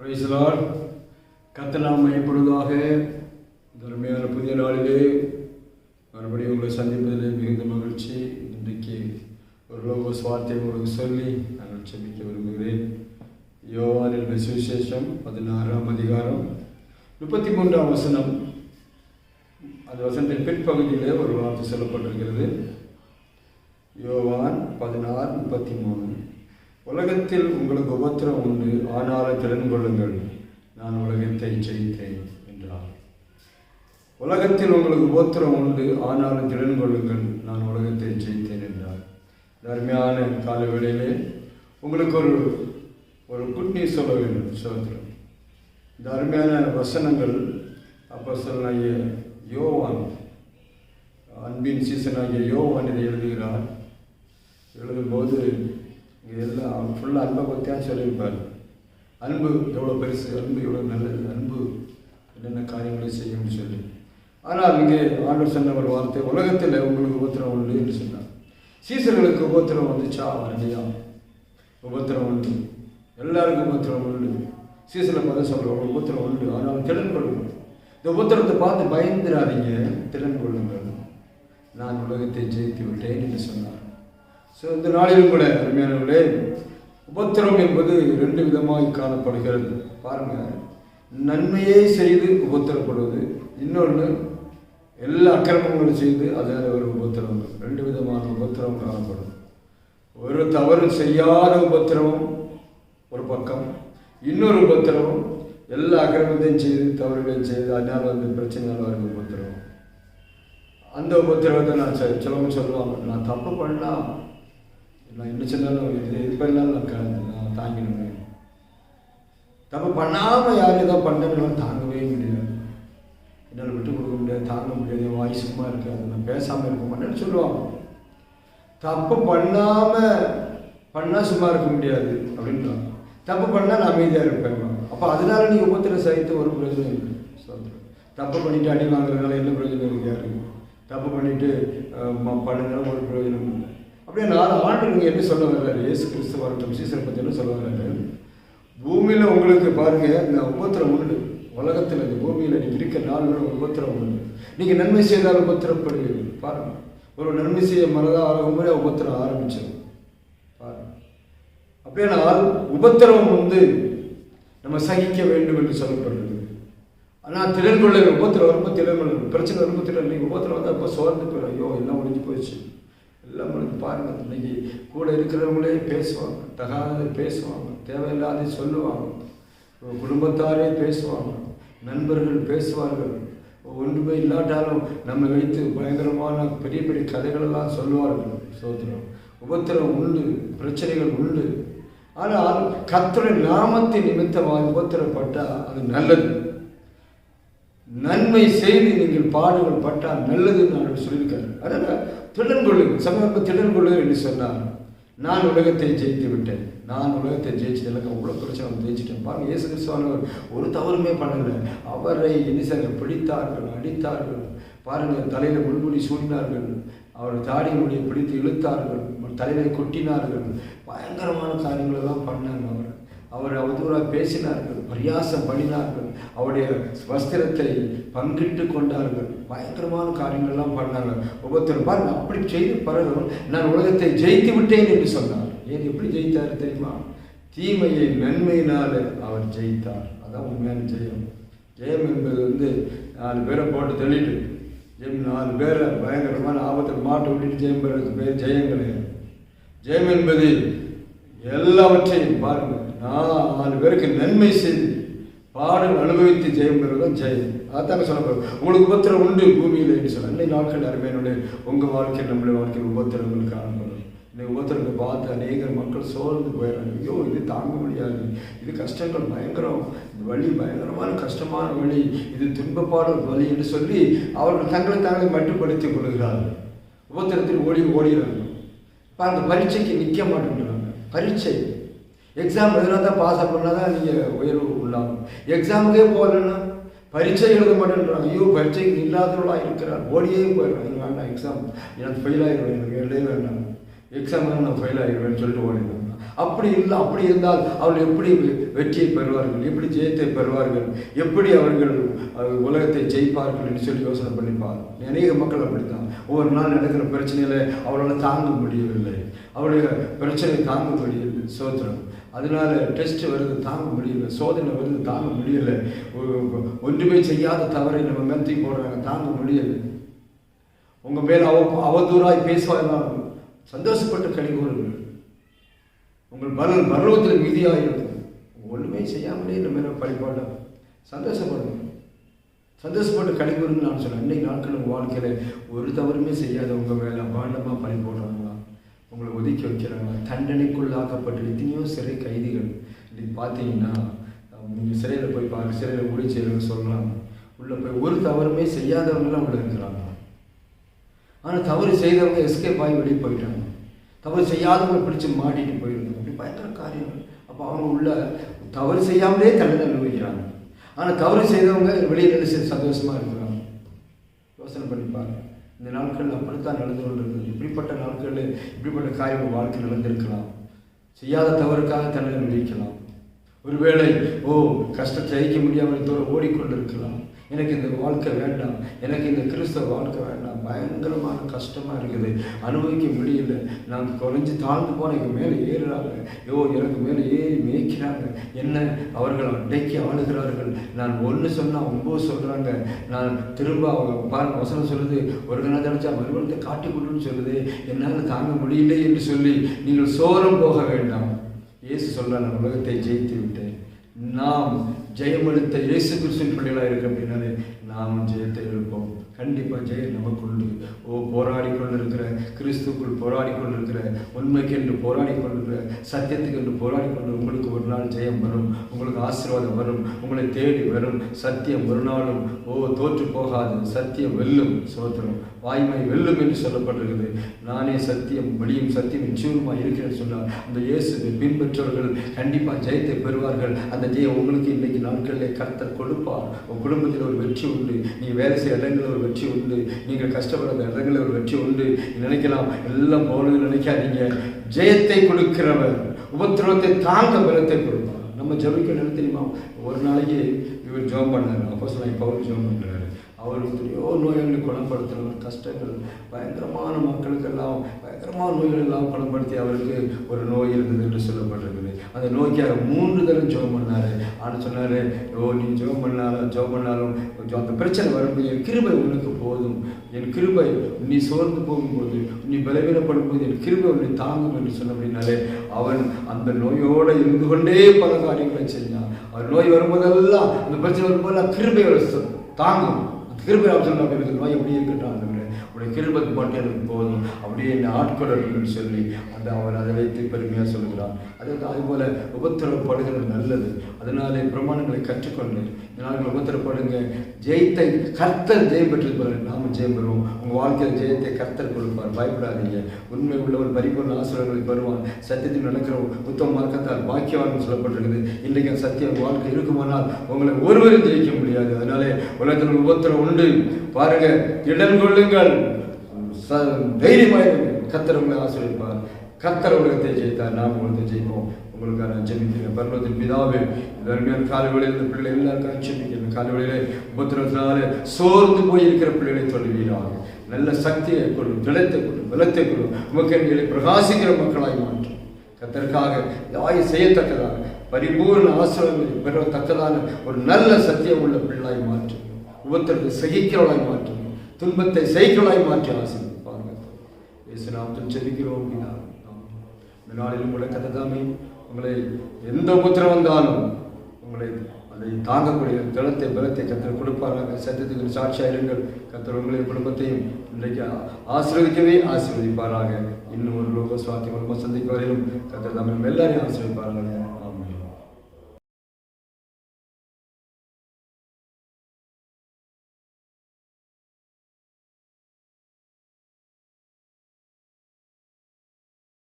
பிரைஸ்லார் கத்தலாம் மையப்படுவதாக தருமையான புதிய நாளிலே மறுபடியும் உங்களை சந்திப்பதில் மிகுந்த மகிழ்ச்சி. இன்றைக்கு ஒரு லோக வார்த்தை உங்களுக்கு சொல்லி நான் செபிக்க விரும்புகிறேன். யோவானின் சுவிசேஷம் பதினாறாம் அதிகாரம் முப்பத்தி மூன்றாம் வசனம். அந்த வசனத்தின் பிற்பகுதியிலே ஒரு வார்த்தை சொல்லப்பட்டிருக்கிறது. யோவான் பதினாறு முப்பத்தி மூணு உலகத்தில் உங்களுக்கு உபத்திரம் உண்டு ஆனாலும் திறன் கொள்ளுங்கள். நான் உலகத்தை ஜெயித்தேன் என்றார். உலகத்தில் உங்களுக்கு உபத்திரம் உண்டு ஆனாலும் திறன் கொள்ளுங்கள். நான் உலகத்தை ஜெயித்தேன் என்றார். அருமையான கால வேளையிலே உங்களுக்கு ஒரு ஒரு குட் நியூஸ் சொல்ல வேண்டும் சோதரம் இந்த அருமையான வசனங்கள் அப்போ சொன்னாகிய யோவான் அன்பின் சீசனாகிய யோவான் இதை எழுதுகிறார். எழுதும்போது இதெல்லாம் எல்லாம் ஃபுல்லாக அன்பை பற்றியாக சொல்லியிருப்பார். அன்பு எவ்வளோ பெருசு அன்பு எவ்வளோ நல்லது அன்பு என்னென்ன காரியங்களை செய்யும்னு சொல்லி. ஆனால் இங்கே ஆண்டவர் சொன்ன ஒரு வார்த்தை உலகத்தில் உங்களுக்கு உபத்திரம் உண்டு என்று சொன்னார். சீசர்களுக்கு உபத்திரம் வந்துச்சா? இல்லையா உபத்திரம் உண்டு. எல்லாருக்கும் உபத்திரம் உண்டு. சீசனை பார்த்து சொல்கிறோம் உபத்திரம் உண்டு. ஆனால் திறன் கொள்ளுங்கள். இந்த உபத்திரத்தை பார்த்து பயந்துடாதீங்க திறன் கொள்ளுங்கள். நான் உலகத்தை ஜெயித்து விட்டேன் என்று சொன்னார். ஸோ இந்த நாளிலும் கூட அருமையானவர்களே உபத்திரம் என்பது ரெண்டு விதமாக காணப்படுகிறது. பாருங்கள் நன்மையே செய்து உபத்திரப்படுவது இன்னொன்று எல்லா அக்கிரமங்களும் செய்து அதில் ஒரு உபத்திரம். ரெண்டு விதமான உபத்திரம் காணப்படும். ஒரு தவறு செய்யாத உபத்திரமும் ஒரு பக்கம். இன்னொரு உபத்திரமும் எல்லா அக்கிரமத்தையும் செய்து தவறுகளையும் செய்து அதனால் வந்து பிரச்சனையால் வரும் உபத்திரம் அந்த உபத்திரவத்தை நான் சிலவங்க சொல்லுவாங்க. நான் தப்பு பண்ணலாம் நான் என்ன சொன்னாலும் இது இது பண்ணாலும் நான் க- நான் தாங்கிடுவேன் தப்பு பண்ணாமல் யார் எதாவது பண்ணணும் தாங்கவே முடியாது. என்னால் விட்டு கொடுக்க முடியாது தாங்க முடியாது என் வாய் சும்மா இருக்காது நான் பேசாமல் இருக்க மாட்டேன்னு சொல்லுவாங்க. தப்பு பண்ணாமல் பண்ணால் சும்மா இருக்க முடியாது அப்படின்றாங்க தப்பு பண்ணால் நான் அமைதியாக இருப்பேன். அப்போ அதனால நீ உபத்திர சகித்து ஒரு பிரயோஜனம் இல்லை சொல்கிறேன் தப்பு பண்ணிட்டு அடி வாங்குறதுனால என்ன பிரயோஜனம் இருக்கு யாருக்கு? தப்பு பண்ணிட்டு பண்ணுறதுனால ஒரு பிரயோஜனம் இல்லை. அப்படியே நாலு ஆண்டு நீங்கள் எப்படி சொல்ல வர்றாரு இயேசு கிறிஸ்து வரட்டும் சீசரை பற்றினு என்ன சொல்ல வர்றாரு பூமியில் உங்களுக்கு பாருங்க இந்த உபத்திரம் உண்டு. உலகத்தில் இந்த பூமியில் நீங்கள் இருக்க நாள் உபத்திரம் உண்டு. நீங்கள் நன்மை செய்தால் உபத்திரப்படுவீர்கள். பாருங்க. ஒரு நன்மை செய்ய மனதாக ஆரம்பமே உபத்திரம் ஆரம்பிச்சிடும். பாருங்க. அப்படியானால் உபத்திரவம் வந்து நம்ம சகிக்க வேண்டும் என்று சொல்லப்படுறது ஆனால் திறன் கொள்ள உபத்திரம் வரும்போது திறன் கொள்ள பிரச்சனை வரும்போது திறன் நீங்கள் உபத்திரம் வந்து அப்போ சோர்ந்து போயிடும். ஐயோ எல்லாம் முடிஞ்சு போயிடுச்சு. எல்லாம் முடிஞ்சு பாருங்கள் இன்னைக்கு கூட இருக்கிறவங்களே பேசுவாங்க. தகாததை பேசுவாங்க. தேவையில்லாத சொல்லுவாங்க. குடும்பத்தாரே பேசுவாங்க. நண்பர்கள் பேசுவார்கள். ஒன்றுமே இல்லாட்டாலும் நம்ம வைத்து பயங்கரமான பெரிய பெரிய கதைகளெல்லாம் சொல்லுவார்கள். சோதனம். உபத்திரம் உண்டு. பிரச்சனைகள் உண்டு. ஆனால் கத்துரை நாமத்தின் நிமித்தமாக உபத்திரப்பட்டால் அது நல்லது. நன்மை செய்து நீங்கள் பாடுகள் பட்டால் நல்லது நான் சொல்லியிருக்காரு அதனால் திடன் கொள்ளுங்கள் சமர்ப்ப திடன் கொள்ளுங்கள் என்று சொன்னார் நான் உலகத்தை ஜெயித்து விட்டேன். நான் உலகத்தை ஜெயிச்சதில் அவ்வளோ பிரச்சனை ஜெயிச்சிட்டேன். பாருங்க இயேசு கிறிஸ்துவானவர் ஒரு தவறுமே பண்ணலை. அவரை என்ன பிடித்தார்கள் அடித்தார்கள். பாருங்கள் தலையில் முன்முடி சூடினார்கள். அவர் முடியை பிடித்து இழுத்தார்கள். தலையில கொட்டினார்கள். பயங்கரமான காரியங்களை எல்லாம் பண்ணாங்க அவர். அவர் அவதூறாக பேசினார்கள் பரியாசம் பண்ணினார்கள் அவருடைய வஸ்திரத்தை பங்கிட்டு கொண்டார்கள். பயங்கரமான காரியங்கள்லாம் பண்ணாங்க ஒவ்வொருத்தரும் பாருங்க அப்படி செய்த பிறகு நான் உலகத்தை ஜெயித்து விட்டேன் என்று சொன்னார். ஏன் எப்படி ஜெயித்தார் தெரியுமா? தீமையை நன்மையினால் அவர் ஜெயித்தார். அதான் உண்மையான ஜெயம். ஜெயம் என்பது வந்து நாலு பேரை போட்டு தள்ளிட்டு ஜெயம் நாலு பேரை பயங்கரமான ஆபத்தில் மாட்டு விட்டுட்டு ஜெயம் பெறது பேர் ஜெயம் கிடையாது. ஜெயம் என்பது எல்லாவற்றையும் பாருங்கள் நான் நாலு பேருக்கு நன்மை செய்து பாடம் அனுபவித்து ஜெயம் பெறுவதும் ஜெயம். அதாங்க சொல்ல உங்களுக்கு உபத்திரம் உண்டு பூமியில் என்று சொல்ல இன்னைக்கு நாட்கள் அருமையினுடைய உங்கள் வாழ்க்கையில் நம்மளுடைய வாழ்க்கையில் உபத்திரங்கள் காணப்படும். இந்த உபத்திரத்தை பார்த்து அநேக மக்கள் சோர்ந்து போயிடறாங்க. ஐயோ இது தாங்க முடியாது. இது கஷ்டங்கள் பயங்கரம். இந்த வழி பயங்கரமான கஷ்டமான வழி. இது துன்பப்பாடு வழி என்று சொல்லி அவர்கள் தங்களை தாங்களே மட்டுப்படுத்திக் கொள்கிறார்கள். உபத்திரத்தில் ஓடி ஓடிடுறாங்க. அந்த பரீட்சைக்கு நிற்க மாட்டேங்கிறாங்க பரீட்சை. எக்ஸாம் எழுதினா தான் பாஸ் பண்ணால் தான் நீங்கள் உயர்வு உள்ளாகும். எக்ஸாமுக்கே போகலன்னா பரீட்சை எழுத மாட்டேன்றாங்க. ஐயோ பரீட்சை இல்லாதவர்களாக இருக்கிறார் ஓடியே போயிடுறாங்க. எனக்கு வேண்டாம் எக்ஸாம் எனக்கு ஃபெயில் ஆகிடுவேன் எனக்கு எழுதவே வேண்டாம். எக்ஸாம் நான் ஃபெயில் ஆகிடுவேன்னு சொல்லிட்டு ஓடிடுவேன் அப்படி இல்லை அப்படி இருந்தால் அவர்கள் எப்படி வெற்றியை பெறுவார்கள்? எப்படி ஜெயத்தை பெறுவார்கள்? எப்படி அவர்கள் உலகத்தை ஜெயிப்பார்கள் என்று சொல்லி யோசனை பண்ணிப்பார் அநேக மக்கள் அப்படித்தான். ஒவ்வொரு நாள் நடக்கிற பிரச்சனையில அவளால் தாங்க முடியவில்லை. அவருடைய பிரச்சனை தாங்க முடியவில்லை. சோத்திரம். அதனால டெஸ்ட் வருது தாங்க முடியல. சோதனை வருது தாங்க முடியல. ஒன்றுமே செய்யாத தவறை நம்ம மெத்தி போடுறாங்க தாங்க முடியலை. உங்கள் மேல் அவ அவதூறாய் பேசுவாங்க சந்தோஷப்பட்டு கழிவுகள் உங்கள் பலன் பருவத்தில் மீதியாக இருக்கும் ஒன்றுமே செய்யாமலே இந்த மேலே பழிப்பாட சந்தோஷப்படுங்க சந்தோஷப்பட்டு கழிவுறுன்னு நான் சொன்னேன். அன்னைக்கு நாட்கள் உங்கள் வாழ்க்கையில் ஒரு தவறுமே செய்யாத உங்கள் மேலே பாண்டமாக பழி போடுறாங்க. உங்களை ஒதுக்கி வைக்கிறாங்க. தண்டனைக்குள்ளாக்கப்பட்டு எத்தனையோ சிறை கைதிகள். இன்னைக்கு பார்த்தீங்கன்னா நீங்கள் சிறையில் போய் பாருங்க சிறையில் ஊழி செய்யணும்னு சொல்கிறாங்க உள்ளே போய் ஒரு தவறுமே செய்யாதவங்களாம் உள்ள இருக்கிறாங்க. ஆனால் தவறு செய்தவங்க எஸ்கேப் ஆகி வெளியே போயிட்டாங்க. தவறு செய்யாதவங்க பிடிச்சி மாட்டிட்டு போயிருந்தாங்க. அப்படி பயங்கர காரியம் அப்போ அவங்க உள்ள தவறு செய்யாமலே தண்டனை அனுபவிக்கிறாங்க. ஆனால் தவறு செய்தவங்க வெளியே நின்று சந்தோஷமாக இருக்கிறாங்க. யோசனை பண்ணிப்பாங்க இந்த நாட்கள் அப்படித்தான் நடந்து கொண்டிருக்கிறது. இப்படிப்பட்ட நாட்களில் இப்படிப்பட்ட காரியம் வாழ்க்கை நடந்திருக்கலாம். செய்யாத தவறுக்காக தண்டனை அனுபவிக்கலாம் ஒருவேளை ஓ கஷ்டத்தை ஜெயிக்க முடியாமல் தூரம் ஓடிக்கொண்டிருக்கலாம். எனக்கு இந்த வாழ்க்கை வேண்டாம் எனக்கு இந்த கிறிஸ்தவ வாழ்க்கை வேண்டாம். பயங்கரமான கஷ்டமாக இருக்குது. அனுபவிக்க முடியல. நான் குறைஞ்சி தாழ்ந்து போன எங்கள் மேலே ஏறுறாங்க. யோ எனக்கு மேலே ஏறி மேய்க்கிறாங்க. என்ன? அவர்கள் அடைக்கி ஆளுகிறார்கள். நான் ஒன்று சொன்னால் ஒம்பது சொல்கிறாங்க நான் திரும்ப அவங்க பாருங்க வசனம் சொல்லுது. ஒரு கணக்கு நினச்சா மறுபடியும் காட்டி கொடுன்னு சொல்லுது. என்னால் தாங்க முடியல என்று சொல்லி நீங்கள் சோரம் போக வேண்டாம். இயேசு சொல்றார் நான் உலகத்தை ஜெயித்து விட்டேன். நாம் ஜெயமெடுத்த இயேசு கிறிஸ்துவின் பிள்ளைகளாக இருக்க அப்படின்னாலே நாம் ஜெயத்தை இருப்போம் கண்டிப்பாக ஜெயம் நமக்குண்டு. ஓ போராடி கொண்டிருக்கிற கிறிஸ்துக்குள் போராடி கொண்டிருக்கிற உண்மைக்கு என்று போராடி கொண்டிருக்கிற சத்தியத்துக்கு என்று போராடி கொண்டு உங்களுக்கு ஒரு நாள் ஜெயம் வரும். உங்களுக்கு ஆசீர்வாதம் வரும். உங்களை தேடி வரும். சத்தியம் ஒரு நாளும் ஓ தோற்று போகாது. சத்தியம் வெல்லும் சோத்திரம். வாய்மை வெல்லும் என்று சொல்லப்பட்டிருக்கிறது. நானே சத்தியம் வழியும் சத்தியம் நிச்சயமாக இருக்கிறேன்னு சொன்னார். அந்த இயேசுவை பின்பற்றவர்கள் கண்டிப்பாக ஜெயத்தை பெறுவார்கள். அந்த ஜெயம் உங்களுக்கு இன்றைக்கு நாட்களில் கர்த்தர் கொடுப்பார். உங்கள் குடும்பத்தில் ஒரு வெற்றி உண்டு. நீங்கள் வேலை செய்ய இடங்களில் ஒரு வெற்றி உண்டு. நீங்கள் கஷ்டப்படுற இடங்களில் ஒரு வெற்றி உண்டு. நினைக்கலாம் எல்லாம் போனது நினைக்காதீங்க. ஜெயத்தை கொடுக்கிறவர் உபத்திரவத்தை தாங்க பலத்தை கொடுப்பார். நம்ம ஜெபிக்க என்ன தெரியுமா? ஒரு நாளைக்கு ஜோம் பண்ணார். அப்போ சொன்னாங்க பவுல் ஜோம் பண்ணுறாரு அவர் எத்தனையோ நோய்களை குணப்படுத்தினவர் கஷ்டங்கள் பயங்கரமான மக்களுக்கெல்லாம் பயங்கரமான நோய்கள் எல்லாம் குணப்படுத்தி அவருக்கு ஒரு நோய் இருந்தது என்று சொல்லப்பட்டிருக்குது. அந்த நோய்க்காக மூன்று தடவை ஜோம் பண்ணாரு. ஆனால் சொன்னார் ஓ நீ ஜெபம் பண்ணாலும் ஜெபம் பண்ணாலும் கொஞ்சம் அந்த பிரச்சனை வரும்போது கிருபை உனக்கு போதும். என் கிருபை நீ சோர்ந்து போகும்போது நீ பலவீனப்படும் போது என் கிருபை உன்னை தாங்கும் என்று சொன்ன அப்படின்னாலே அவன் அந்த நோயோடு இருந்து கொண்டே பல காரியங்களை செஞ்சான் அவர் நோய் வரும்போதெல்லாம் அந்த பிரச்சனை வரும்போதெல்லாம் கிருபை தாங்கும். கிருபை அவர் சொன்ன நோய் எப்படி இருக்கின்றான் உடைய கிருபக்கு மட்டும் எனக்கு போதும். அப்படியே என்னை ஆட்கொள்ளணும்னு சொல்லி அந்த அவர் அதை வைத்து பெருமையாக சொல்கிறார் அதே அதுபோல் உபத்திரவப்படுகிறது நல்லது. அதனாலே பிரமாணங்களை கற்றுக்கொண்டு நாங்கள் உபத்திரப்படுங்க ஜெயத்தை கர்த்தர் ஜெயம் பெற்றது போல நாம ஜெயம் பெறுவோம். உங்கள் வாழ்க்கையில் ஜெயத்தை கர்த்தர் கொடுப்பார். பயப்படாதீங்க. உண்மை உள்ளவர் பரிபூர்ண ஆசிரியர்களை பெறுவான். சத்தியத்தில் நடக்கிற உத்தம மார்க்கத்தால் பாக்கியவான் சொல்லப்பட்டிருக்குது. இன்றைக்கு சத்தியம் வாழ்க்கை இருக்குமானால் உங்களை ஒருவரும் ஜெயிக்க முடியாது. அதனாலே உலகத்தில் உபத்திரம் உண்டு. பாருங்க இடம் கொள்ளுங்கள். தைரியமாக கத்தர் உங்களை ஆசிரியப்பார் கத்தர் உலகத்தை ஜெயித்தார். நாம் உலகத்தை ஜெயிப்போம். உங்களுக்காக நான் ஜெபிக்கிறேன். பர்வத்தின் பிதாவே இந்த அருமையான காலவெளியில் இந்த பிள்ளை எல்லாருக்காக ஜெபிக்கிறேன். காலவெளியிலே உபத்திரத்தினால சோர்ந்து போய் இருக்கிற பிள்ளைகளை தொழுவீராக நல்ல சக்தியை கொடு திடத்தை கொடு பலத்தை கொடு உமக்கு பிரகாசிக்கிற மக்களாய் மாற்றும் கத்தற்காக யாய் செய்யத்தக்கதாக பரிபூர்ண ஆசிரியர்களை பெறத்தக்கதான ஒரு நல்ல சத்தியம் உள்ள பிள்ளாய் மாற்றும் உபத்திரத்தை சகிக்கிறவளாய் மாற்றும் துன்பத்தை செய்கிறவளாய் மாற்றி ஆசிரியர் இயேசு நாமத்தில் செபிக்கிறோம் பிதாவே. இந்த நாளிலும் கூட கத்ததாமே உங்களை எந்த உபத்திரம் வந்தாலும் உங்களை அதை தாங்கக்கூடிய திளத்தை பலத்தை கத்தர் கொடுப்பார்கள் சத்தியத்துக்கு சாட்சியாக இருங்கள். கத்தர் உங்களின் குடும்பத்தையும் இன்றைக்கு ஆசீர்வதிக்கவே ஆசீர்வதிப்பாராக. இன்னும் ஒரு லோக சுவாத்தியம் சந்திக்க வரையிலும் கத்தர் தமிழ் எல்லாரையும் ஆசீர்வதிப்பாராங்க